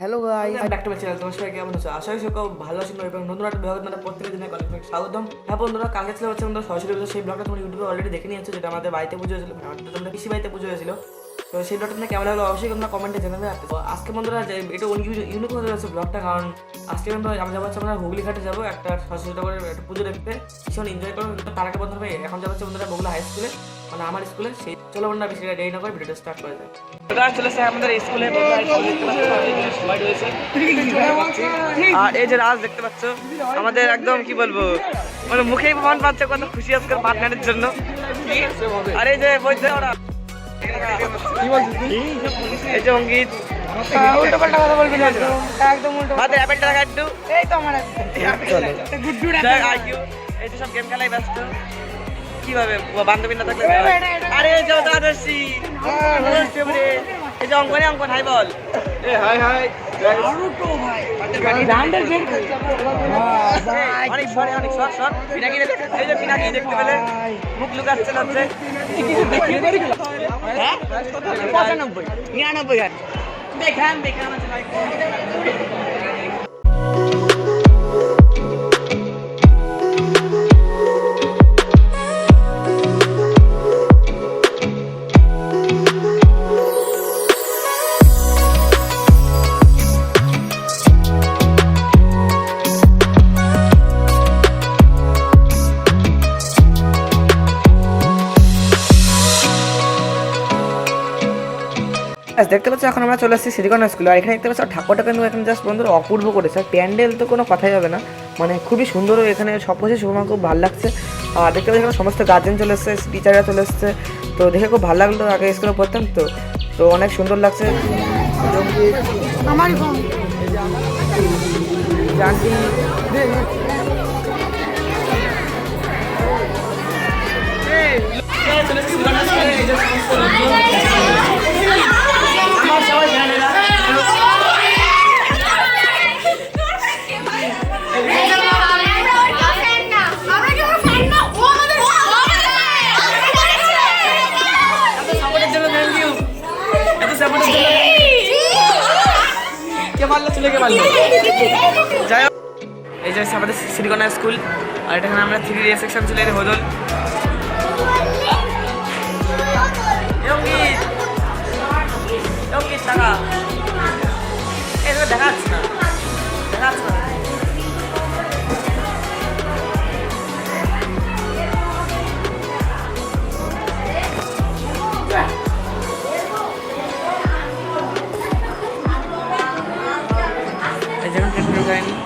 Hello guy back to my channel তোমার সবাই কেমন আছো? আশা করি সকল ভালো আছেন এবং নতুন একটা ব্লগ প্রত্যেকের জন্য অনেক অনেক স্বাগতম। হ্যাঁ বন্ধুরা, কালকে ছিল হচ্ছে আমাদের সরস্বতী পুজো। সেই ব্লগটা তোমরা ইউটিউবে অলরেডি দেখে নিয়েছো, যেটা আমাদের বাড়িতে পুজো হয়েছিল। মানে তোমরা পিসি বাড়িতে পুজো হয়েছিল। তো সেই ব্লগটা তোমার কেমন লাগল অবশ্যই তোমরা কমেন্টে জানাবে। আর আজকে বন্ধুরা, যে এটা ইউনিক হয়ে যাচ্ছে ব্লগটা কারণ আজকে আমরা আমরা যাব হচ্ছে আমরা হুগলি ঘাটে যাব, একটা সরস্বতী করে একটা পুজো দেখতে। ভীষণ এনজয় করব। তার আগে বন্ধুরা এখন যাব হচ্ছে বন্ধুরা বগুলা হাই স্কুলে মানে আমার স্কুলে সেই চলো বন্ধুরা বেশি দেরি না করে ভিডিওটা স্টার্ট করে যায় চলে এসে আমাদের স্কুলে আর এই যে রাজ দেখতে পাচ্ছ আমাদের একদম কি বলব মানে মুখেই প্রমাণ পাচ্ছে কত খুশি আজকে পার্টনারের জন্য। আর এই যে বলছে ওরা। এই যে অঙ্কিত। উল্টো পাল্টা কথা বলবি না একদম একদম উল্টো হাতে অ্যাপেলটা দেখা একটু এই তো আমার গুড্ডু যাই এই যে সব গেম খেলায় ব্যস্ত। কীভাবে বান্ধবী না থাকলে আরে এই যে এই যে অঙ্কনে অঙ্কন হাই বল। অনেক সরে অনেক সর সর পিনাকি আচ্ছা, দেখতে পাচ্ছ এখন আমরা চলে আসছি শ্রীকন্যা স্কুলে। আর এখানে দেখতে পাচ্ছ ঠাকুরটা কিন্তু এখানে জাস্ট বন্ধুরা অপূর্ব করেছে। আর প্যান্ডেল তো কোনো কথাই হবে না। মানে খুবই সুন্দর এখানে সব কিছু শুভ আমার খুব ভালো লাগছে। আর দেখতে পাচ্ছি এখানে সমস্ত গার্জেন চলে এসছে টিচাররা চলে এসছে। তো দেখে খুব ভালো লাগল আগে স্কুলে পড়তাম তো। তো অনেক সুন্দর লাগছে। আমার জানটি এত সাপোর্টের জন্য কে মারলো যাই হোক এই যে আমাদের শ্রীকোনা স্কুল আর এখানে আমরা থ্রি ডি সেকশন ছিল এই হদল ইয়ঙ্গিত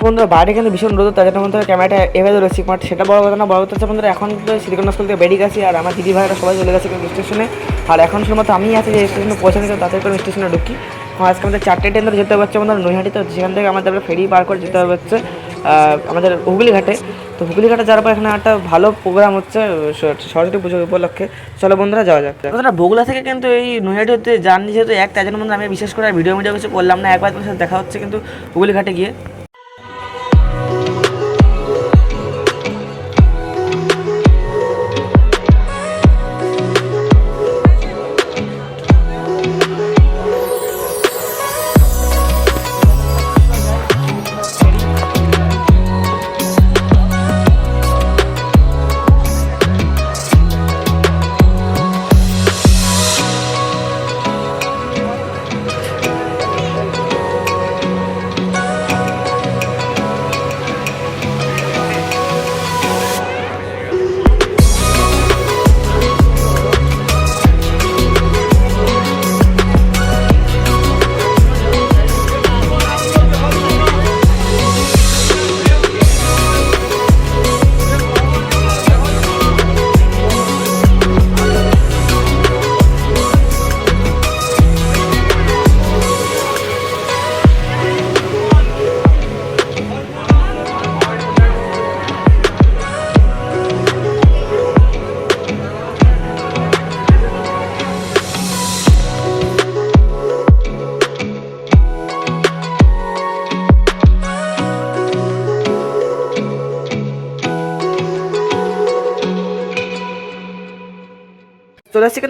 বন্ধুরা, বাইরে কিন্তু ভীষণ রোদ, তার মধ্যে ক্যামেরাটা এভাবে রয়েছে বাট সেটা বড় কথা না, বড় কথা হচ্ছে বন্ধুরা, এখন তো শ্রীকন্যা স্কুল থেকে বেরিয়ে গেছি, আর আমার দিদি ভাইরা সবাই চলে গেছে কিন্তু স্টেশনে। আর এখন শুধুমাত্র আমি আছি যে স্টেশনে পৌঁছানো তো তাদের করে স্টেশনে ঢুকি। আজকে আমাদের চারটে ট্রেন ধরে যেতে হচ্ছে আমাদের নৈহাটিতে সেখান থেকে আমাদের ফেরি পার করে যেতে হচ্ছে আমাদের হুগলি ঘাটে তো হুগলি ঘাটে যাওয়ার পর এখানে একটা ভালো প্রোগ্রাম হচ্ছে সরস্বতী পুজো উপলক্ষে। চলো বন্ধুরা, যাওয়া যাক। বন্ধুরা বগুলা থেকে কিন্তু এই নৈহাটি হতে জার্নি যেহেতু এক, তাই জন্য আমি বিশেষ করে ভিডিও মিডিও কিছু করলাম না। একবার সাথে দেখা হচ্ছে কিন্তু হুগলি ঘাটে গিয়ে।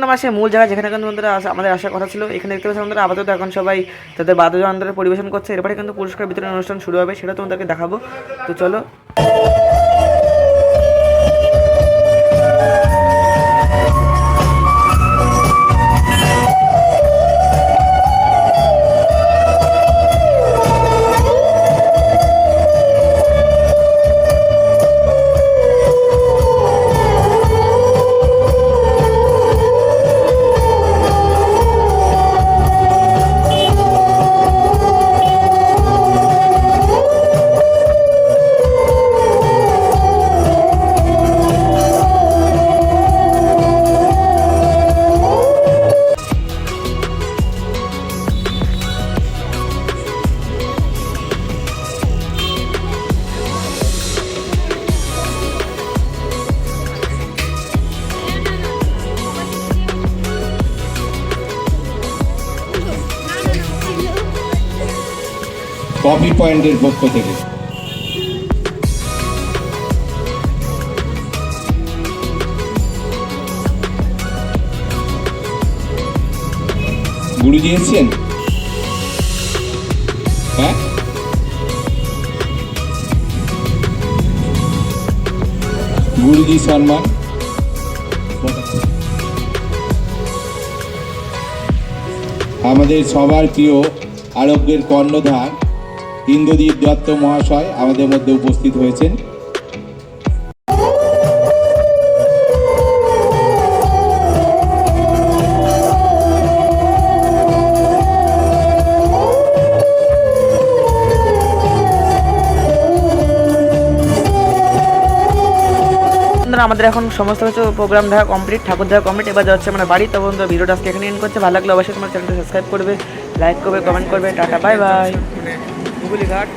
আমার সেই মূল জায়গা যেখানে কিন্তু বন্ধুরা আমাদের আসার কথা ছিল, এখানে দেখতে পাচ্ছি বন্ধুরা আপাতত এখন সবাই তাদের বাদ্যযন্ত্রের পরিবেশন করছে। এরপরে কিন্তু পুরস্কার বিতরণ অনুষ্ঠান শুরু হবে, সেটা তোমাদেরকে দেখাবো। তো চলো। কফি পয়েন্টের পক্ষ থেকে। গুরুজি এসছেন? হ্যাঁ? গুরুজি সম্মান আমাদের সবার প্রিয় আরোগ্যের কর্ণধার ইন্দ্রদীপ দত্ত মহাশয় আমাদের মধ্যে উপস্থিত হয়েছেন। আমাদের এখন সমস্ত কিছু প্রোগ্রাম দেখা কমপ্লিট ঠাকুর দেখা কমপ্লিট এবার যাচ্ছে আমরা বাড়ি। তো বন্ধুরা, ভিডিওটা আজকে এখানে এন্ড করছে। ভালো লাগলে অবশ্যই তোমার চ্যানেলটা সাবস্ক্রাইব করবে লাইক করবে কমেন্ট করবে। টাটা বাই বাই মানে হুগলি ঘাট